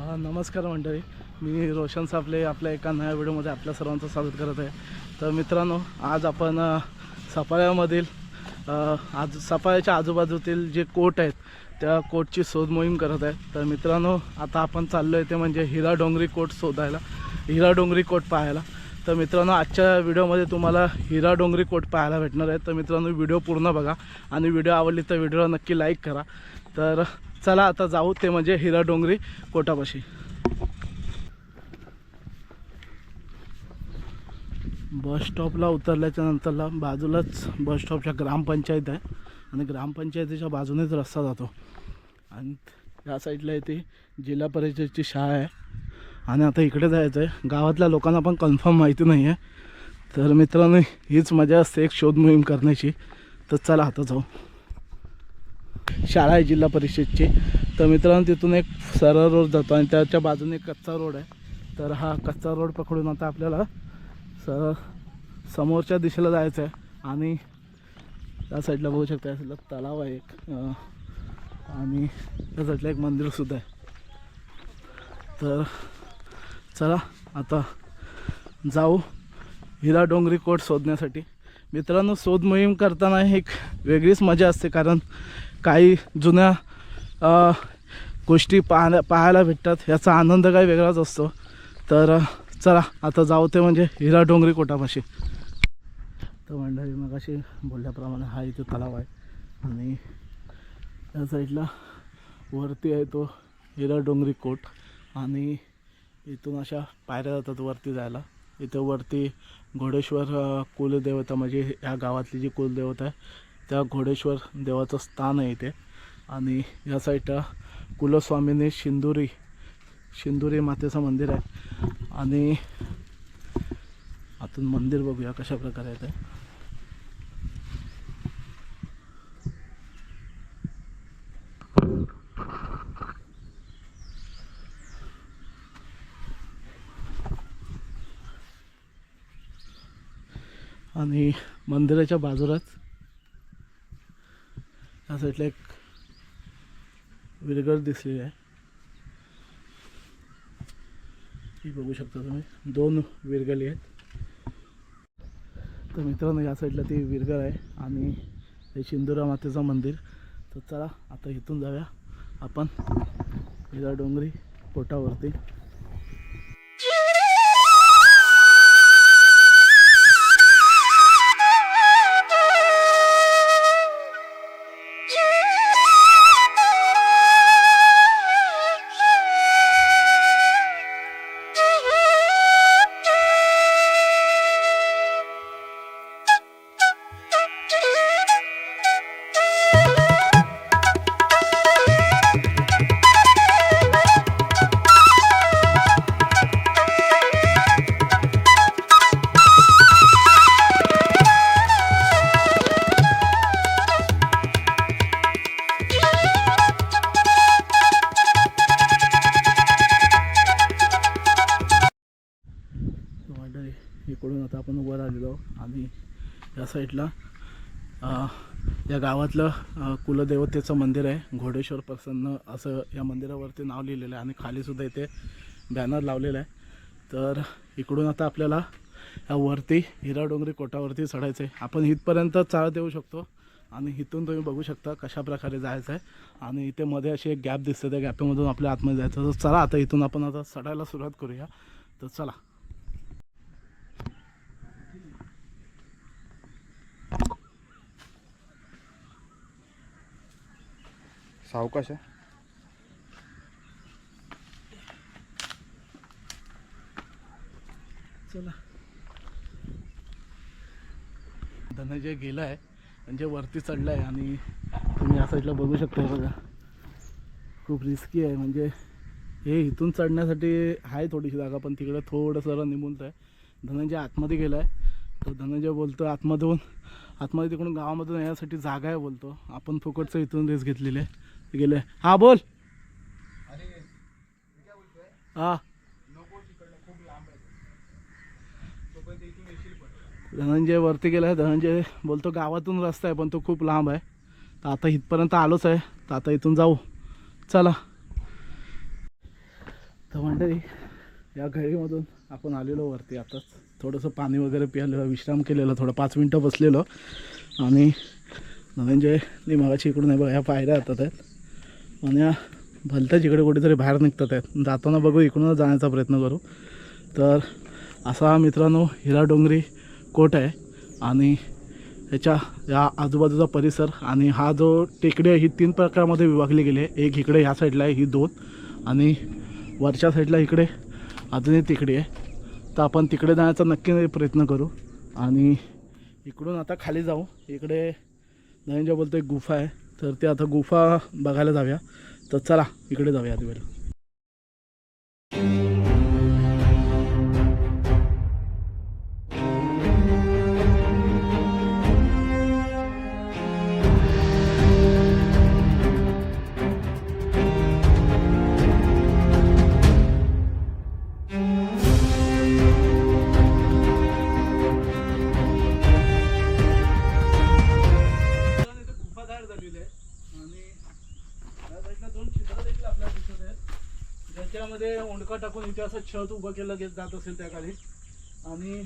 नमस्कार मंडळी. मी रोशन सापले आपल्या एका नव्या व्हिडिओमध्ये आपल्या सर्वांचं स्वागत करत आहे. तर मित्रांनो आज आपण सफाळ्यामधील आज सफाळ्याच्या आजूबाजूतील जे कोट आहेत त्या कोटची शोध मोहीम करत आहे. तर मित्रांनो आता आपण चाललो आहे ते म्हणजे हिरा डोंगरी कोट शोधायला हिरा डोंगरी कोट पाहायला. तर मित्रांनो आजच्या व्हिडिओमध्ये तुम्हाला हिरा डोंगरी कोट पाहायला भेटणार आहे. तर मित्रांनो व्हिडिओ पूर्ण बघा आणि व्हिडिओ आवडली तर व्हिडिओला नक्की लाईक करा. तर चला आता जाऊ ते म्हणजे हिरा डोंगरी कोटापाशी. बस स्टॉपला उतरल्याच्या नंतरला बाजूलाच बस स्टॉपच्या ग्रामपंचायत आहे आणि ग्रामपंचायतीच्या बाजूनेच रस्ता जातो. आणि या साईडला येते जिल्हा परिषदेची शाळा आहे. आणि आता इकडे जायचं आहे गावातल्या लोकांना पण कन्फर्म माहिती नाही आहे तर मित्रांनो हीच मजा असते एक शोध मोहीम करण्याची. तर चला आता जाऊ. शाळा आहे जिल्हा परिषदची. तर मित्रांनो तिथून एक सरळ रोड जातो आणि त्याच्या बाजूने एक कच्चा रोड आहे. तर हा कच्चा रोड पकडून आता आपल्याला सरळ समोरच्या दिशेला जायचं आहे आणि त्या साईडला बघू शकता या साईडला तलाव आहे एक. आणि त्या साईडला एक मंदिरसुद्धा आहे. तर चला आता जाऊ हिरा डोंगरी कोट शोधण्यासाठी. मित्रांनो शोध मोहीम करताना एक वेगळीच मजा असते कारण काही जुन्या गोष्टी पाहण्या पाहायला भेटतात. याचा आनंद काही वेगळाच असतो. तर चला आता जाऊ ते म्हणजे हिरा डोंगरी कोटापाशी तर मंडळी मग अशी बोलल्याप्रमाणे हा इथे तलाव आहे. आणि या साईडला वरती आहे तो हिरा डोंगरी कोट आणि इथून अशा पायऱ्या जातात वरती जायला. इथं वरती घोडेश्वर कुलदेवता म्हणजे या गावातली जी कुलदेवता आहे त्या घोडेश्वर देवाचं स्थान आहे इथे. आणि या साईडला कुलस्वामीने शिंदुरी शिंदुरी मातेचं मंदिर आहे. आणि आतून मंदिर बघूया कशा प्रकारे आहे ते. आणि मंदिराच्या बाजूलाच साईडला एक विरगळ दिसलेली आहे. ही बघू शकता तुम्ही. दोन विरगळी आहेत. तर मित्रांनो या साईडला ती विरगळ आहे आणि हे शिंदुरा मातेचं मंदिर. तर चला आता इथून जाऊया. आपण हिरा डोंगरी पोटावरती आपण वर राहिलेलो आणि या साईडला या गावातलं कुलदेवतेचं मंदिर आहे. घोडेश्वर प्रसन्न असं या मंदिरावरती नाव लिहिलेलं आहे. आणि खालीसुद्धा इथे बॅनर लावलेला आहे. तर इकडून आता आपल्याला या वरती हिरा डोंगरी कोटावरती चढायचं आहे आपण इथपर्यंत चालत येऊ शकतो. आणि इथून तुम्ही बघू शकता कशा प्रकारे जायचं आहे आणि इथे मध्ये अशी एक गॅप दिसते. त्या गॅपमधून आपल्या आतमध्ये जायचं. तर चला आता इथून आपण आता चढायला सुरुवात करूया. तर चला. सावकाश आहे. चला. धनंजय गेला आहे म्हणजे वरती चढला आहे आणि तुम्ही या साईडला बघू शकता हे बघा. खूप रिस्की आहे. म्हणजे हे इथून चढण्यासाठी आहे थोडीशी जागा पण तिकडे थोडं सरळ निघून आहे. धनंजय आतमध्ये गेला आहे तर धनंजय बोलतो आतमधून आतमध्ये तिकडून गावामधून येण्यासाठी जागा आहे बोलतो. आपण फुकटचं इथून रेस घेतलेले आहे. गेले. हा बोल. हा. धनंजय वरती गेला धनंजय बोलतो गावातून रस्ता आहे पण तो खूप लांब आहे. तर आता इथपर्यंत आलोच आहे. तर आता इथून जाऊ. चला. तर मंडळी या घळीमधून आपण आलेलो वरती आताच. थोडंसं पाणी वगैरे पियालं विश्राम केलेलं थोडं पाच मिनटं बसलेलो. आणि धनंजय नी मगाची इकडून आहे बघा ह्या पायऱ्या येतात आहेत. आणि या भलत्याच इकडे कुठेतरी बाहेर निघतात आहेत. जाताना बघू इकडूनच जाण्याचा प्रयत्न करू. तर असा मित्रांनो हिरा डोंगरी कोट आहे आणि याच्या या आजूबाजूचा परिसर आणि हा जो टेकडी आहे ही तीन प्रकारामध्ये विभागली गेली आहे. एक इकडे ह्या साईडला आहे ही दोन. आणि वरच्या साईडला इकडे अजूनही तिकडी आहे. तर आपण तिकडे जाण्याचा नक्की प्रयत्न करू. आणि इकडून आता खाली जाऊ. इकडे धनंजय बोलतो एक गुफा आहे. तर ते आता गुफा बघायला जाऊया. तर चला इकडे जाऊया आधी ज्याच्यामध्ये ओंडका टाकून इथे असं छत उभं केलं जात असेल त्या काळी आणि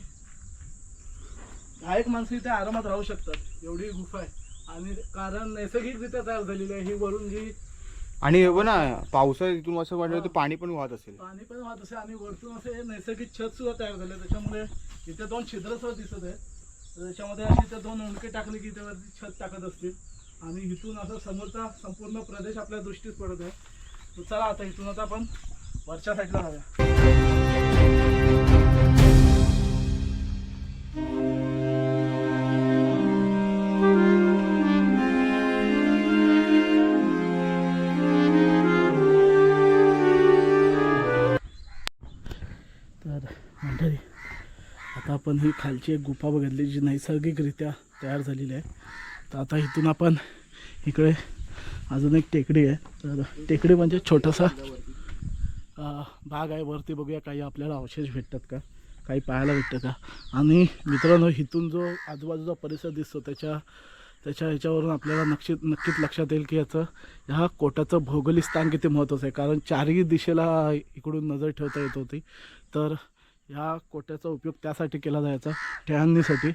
एक माणसं इथे आरामात राहू शकतात. एवढी गुफा आहे. आणि कारण नैसर्गिकरित्या तयार झालेली आहे. ही वरून जी आणि हे बघ ना पावसाळ्यात इथून असं वाटलं ते पाणी पण वाहत असेल. पाणी पण वाहत असेल. आणि वरतून असे नैसर्गिक छत सुद्धा तयार झाले. त्याच्यामुळे इथे दोन छिद्र सुद्धा दिसत तर त्याच्यामध्ये अशी ते दोन उंडके टाकले की त्यावरती छत टाकत असतील. आणि इथून असं समोरचा संपूर्ण प्रदेश आपल्या दृष्टीस पडत आहे. तर चला आता इथून आता आपण वरच्या साईडला जाऊया. तर मंडळी आता आपण ही खालची एक गुफा बघितली जी नैसर्गिकरित्या तयार झालेली आहे. तर आता इथून आपण इकडे अजून एक टेकडी आहे. तर टेकडी म्हणजे छोटासा भाग आहे. वरती बघूया काही आपल्याला अवशेष भेटतात का? काही पाहायला भेटतं का? आणि मित्रांनो इथून जो आजूबाजूचा परिसर दिसतो त्याच्या त्याच्या ह्याच्यावरून आपल्याला नक्षी नक्कीच लक्षात येईल की याचं ह्या कोटाचं भौगोलिक स्थान किती महत्त्वाचं आहे. कारण चारही दिशेला इकडून नजर ठेवता येत होती. तर ह्या कोट्याचा उपयोग त्यासाठी केला जायचा ठेहांनीसाठी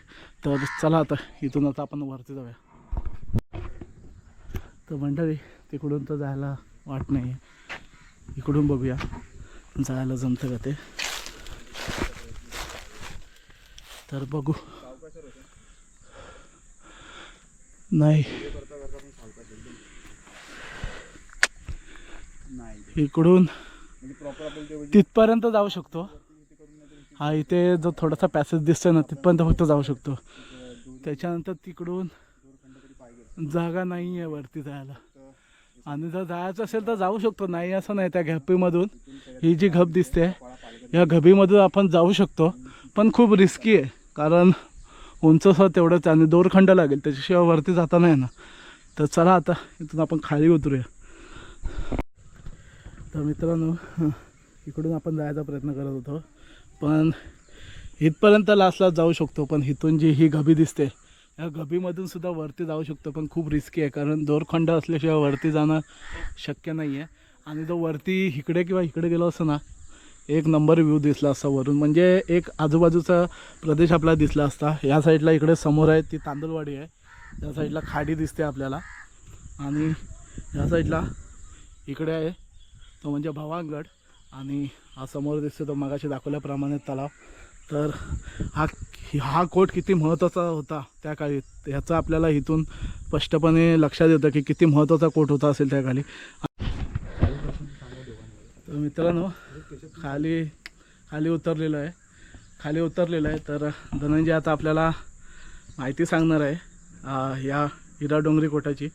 तर चला आता इथून आता आपण वरती जाऊया. तर मंडळी तिकडून तर जायला वाट नाही आहे इकडून बघूया. जायला जमतं का ते? तर बघू. नाही. नाही इकडून तिथपर्यंत जाऊ शकतो. हा इथे जो थोडासा पॅसेज दिसतोय ना तिथपर्यंत फक्त जाऊ शकतो. त्याच्यानंतर तिकडून जागा नाही आहे वरती जायला. आणि जर जायचं असेल तर जाऊ शकतो. नाही असं नाही त्या घपीमधून. ही जी घप दिसते या घबीमधून आपण जाऊ शकतो. पण खूप रिस्की आहे. कारण उंच सर तेवढंच आणि दोरखंड लागेल. त्याच्याशिवाय वरती जाता नाही ना तर चला आता इथून आपण खाली उतरूया. तर मित्रांनो इकडून आपण जायचा प्रयत्न करत होतो. पण इथपर्यंत लास्टला जाऊ शकतो. पण इथून जी ही घबी दिसते या गभीमधून सुद्धा वरती जाऊ शकतो पण खूप रिस्की आहे कारण दोरखंड असल्याशिवाय वरती जाणं शक्य नाही आहे आणि जो वरती इकडे किंवा इकडे गेलो असतो ना एक नंबर व्ह्यू दिसला असता वरून. म्हणजे एक आजूबाजूचा प्रदेश आपल्याला दिसला असता. या साईडला इकडे समोर आहे ती तांदूळवाडी आहे. या साईडला खाडी दिसते आपल्याला. आणि या साईडला इकडे आहे तो म्हणजे भवानगड आणि हा समोर दिसतो तो मगाशी दाखवल्याप्रमाणे तलाव. तर हा हा कोट किती महत्त्वाचा होता त्या काळी? ह्याचं आपल्याला इथून स्पष्टपणे लक्षात येतं की किती महत्त्वाचा कोट होता असेल त्या काळी. तर मित्रांनो खाली खाली उतरलेलं आहे. खाली उतरलेलं आहे. तर धनंजय आता आपल्याला माहिती सांगणार आहे या हिरा डोंगरी कोटाची.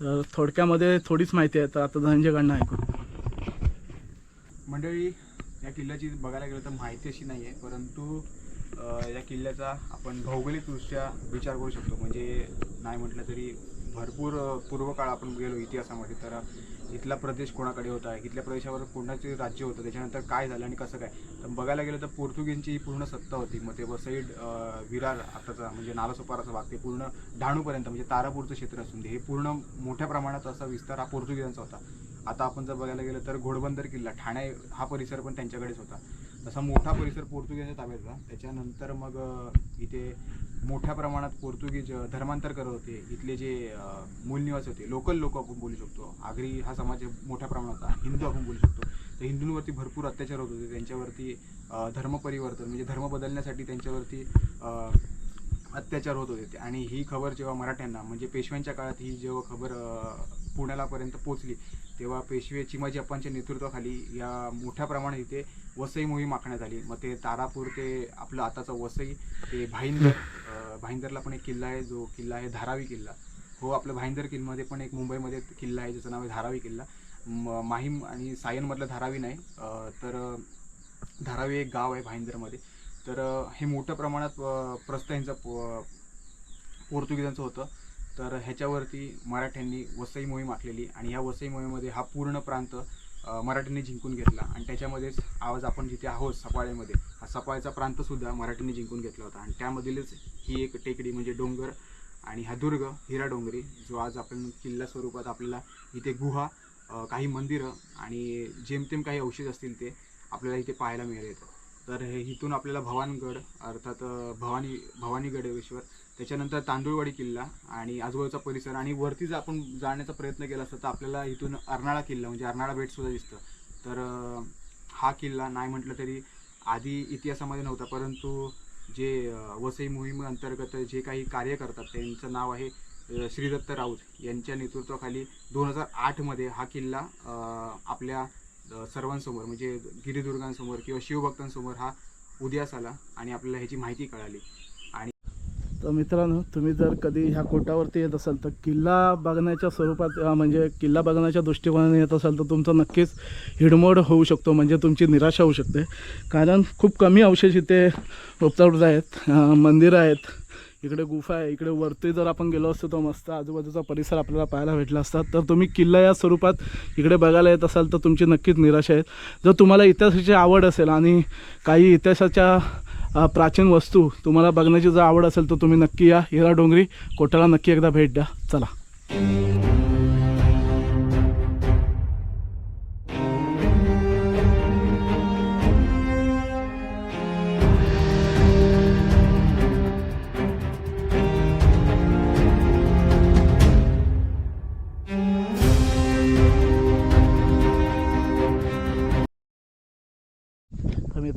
तर थोडक्यामध्ये थोडीच माहिती आहे. तर आता धनंजयकडनं ऐकू. मंडळी या किल्ल्याची बघायला गेलं तर माहिती अशी नाही आहे परंतु या किल्ल्याचा आपण भौगोलिकदृष्ट्या विचार करू शकतो. म्हणजे नाही म्हटलं तरी भरपूर पूर्वकाळ आपण गेलो इतिहासामध्ये तर इथला प्रदेश कोणाकडे होता इथल्या प्रदेशावर कोणाचे राज्य होतं त्याच्यानंतर काय झालं आणि कसं काय? तर बघायला गेलं तर पोर्तुगीजची ही पूर्ण सत्ता होती. मग ते वसईड विरार आताचा म्हणजे नालासोपाराचा भाग ते पूर्ण डहाणूपर्यंत म्हणजे तारापूरचं क्षेत्र असून ते हे पूर्ण मोठ्या प्रमाणात असा विस्तार हा पोर्तुगीजांचा होता. आता आपण जर बघायला गेलं तर घोडबंदर किल्ला ठाणे हा परिसर पण त्यांच्याकडेच होता. तसा मोठा परिसर पोर्तुगीजच्या ताब्यात होता. त्याच्यानंतर मग इथे मोठ्या प्रमाणात पोर्तुगीज धर्मांतर करत होते. इथले जे मूलनिवास मूलनिवासी होते लोकल लोक आपण बोलू शकतो. आगरी हा समाज मोठ्या प्रमाणात होता. हिंदू आपण बोलू शकतो. तर हिंदूंवरती भरपूर अत्याचार होत होते. त्यांच्यावरती धर्मपरिवर्तन म्हणजे धर्म बदलण्यासाठी त्यांच्यावरती अत्याचार होत होते. आणि ही खबर जेव्हा मराठ्यांना म्हणजे पेशव्यांच्या काळात ही जेव्हा खबर पुण्यालापर्यंत पोचली तेव्हा पेशवे चिमाजी अप्पांच्या नेतृत्वाखाली या मोठ्या प्रमाणात इथे वसई मोहीम आखण्यात आली. मग ते तारापूर ते आपलं आताचं वसई ते भाईंदर भाईंदरला पण एक किल्ला आहे जो किल्ला आहे धारावी किल्ला. हो आपलं भाईंदर किल्ल्यामध्ये पण एक मुंबईमध्ये किल्ला आहे ज्याचं नाव आहे धारावी किल्ला. म- माहीम आणि सायनमधलं धारावी नाही तर धारावी एक गाव आहे भाईंदरमध्ये. तर हे मोठ्या प्रमाणात प्रस्थ यांचं पोर्तुगीजांचं होतं. तर ह्याच्यावरती मराठ्यांनी वसई मोहीम आखलेली आणि ह्या वसई मोहीमध्ये हा पूर्ण प्रांत मराठीने मराठ्यांनी जिंकून घेतला. आणि त्याच्यामध्येच आज आपण जिथे आहोत सपाळेमध्ये हा सपाळ्याचा प्रांतसुद्धा मराठ्यांनी जिंकून घेतला होता. आणि त्यामधीलच ही एक टेकडी म्हणजे डोंगर आणि हा दुर्ग हिरा डोंगरी जो आज आपण किल्ला स्वरूपात आपल्याला इथे गुहा काही मंदिरं आणि जेमतेम काही औषध असतील ते आपल्याला इथे पाहायला मिळेल तर हे इथून आपल्याला भवानगड अर्थात भवानी भवानी गडेश्वर त्याच्यानंतर तांदूळवाडी किल्ला आणि आजूबाजूचा परिसर आणि वरती जर आपण जाण्याचा प्रयत्न केला असता तर आपल्याला इथून अर्नाळा किल्ला म्हणजे अर्नाळा बेटसुद्धा दिसतं. तर हा किल्ला नाही म्हटलं तरी आधी इतिहासामध्ये नव्हता परंतु जे वसई मोहीम अंतर्गत जे काही कार्य करतात त्यांचं नाव आहे श्रीदत्त राऊत यांच्या नेतृत्वाखाली दोन हजार आठमध्ये हा किल्ला आपल्या सर्वांसमोर म्हणजे गिरिदुर्गांसमोर किंवा शिवभक्तांसमोर हा उदयास आला आणि आपल्याला ह्याची माहिती कळाली. आणि तर मित्रांनो तुम्ही जर कधी ह्या कोटावरती येत असाल तर किल्ला बघण्याच्या स्वरूपात म्हणजे किल्ला बघण्याच्या दृष्टिकोनाने येत असाल तर तुमचं नक्कीच हिडमोड होऊ शकतो म्हणजे तुमची निराशा होऊ शकते. कारण खूप कमी अवशेष इथे उपलब्ध आहेत मंदिरं आहेत इकडे गुफा आहे इकडे वरती जर आपण गेलो असतो तर मस्त. आजूबाजूचा परिसर आपल्याला पाहायला भेटला असता. तर तुम्ही किल्ला या स्वरूपात इकडे बघायला येत असाल तर तुमची नक्कीच निराशा आहे. जर तुम्हाला इतिहासाची आवड असेल आणि काही इतिहासाच्या प्राचीन वस्तू तुम्हाला बघण्याची जर आवड असेल तर तुम्ही नक्की या. हिरा डोंगरी कोटाला नक्की एकदा भेट द्या. चला.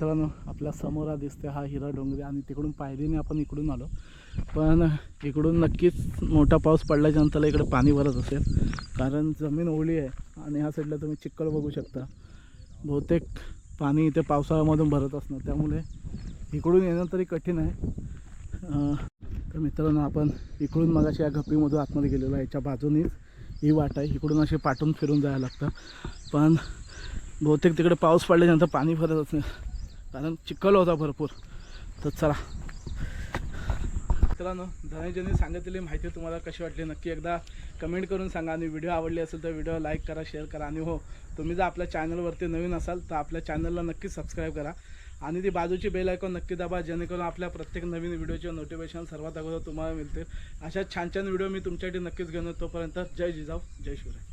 मित्रांनो आपल्यासमोर दिसते हा हिरा डोंगरी आणि तिकडून पायरीने आपण इकडून आलो. पण इकडून नक्कीच मोठा पाऊस पडल्याच्यानंतर इकडे पाणी भरत असेल. कारण जमीन ओली आहे आणि ह्या साईडला तुम्ही चिक्कल बघू शकता. बहुतेक पाणी इथे पावसाळ्यामधून भरत असणं त्यामुळे इकडून येणं तरी कठीण आहे. तर मित्रांनो आपण इकडून मगाशी या गप्पीमधून आतमध्ये गेलेलो आहे. याच्या बाजूनीच ही वाट आहे. इकडून अशी पाठून फिरून जायला लागतं. पण बहुतेक तिकडे पाऊस पडल्यानंतर पाणी भरत असणार कारण चिखल होता भरपूर. तर चला. मित्रांनो धनंजयने सांगितलेली माहिती तुम्हाला कशी वाटली नक्की एकदा कमेंट करून सांगा आणि व्हिडिओ आवडले असेल तर व्हिडिओ लाईक करा शेअर करा आणि हो तुम्ही जर आपल्या चॅनलवरती नवीन असाल तर आपल्या चॅनलला नक्की सबस्क्राईब करा आणि ती बाजूची बेल ऐकून नक्की दाबा जेणेकरून आपल्या प्रत्येक नवीन व्हिडिओचे नोटिफिकेशन सर्वात अगोदर तुम्हाला मिळतील. अशा छान छान व्हिडिओ मी तुमच्यासाठी नक्कीच घेऊन तोपर्यंत जय जिजाऊ जय शिवराय.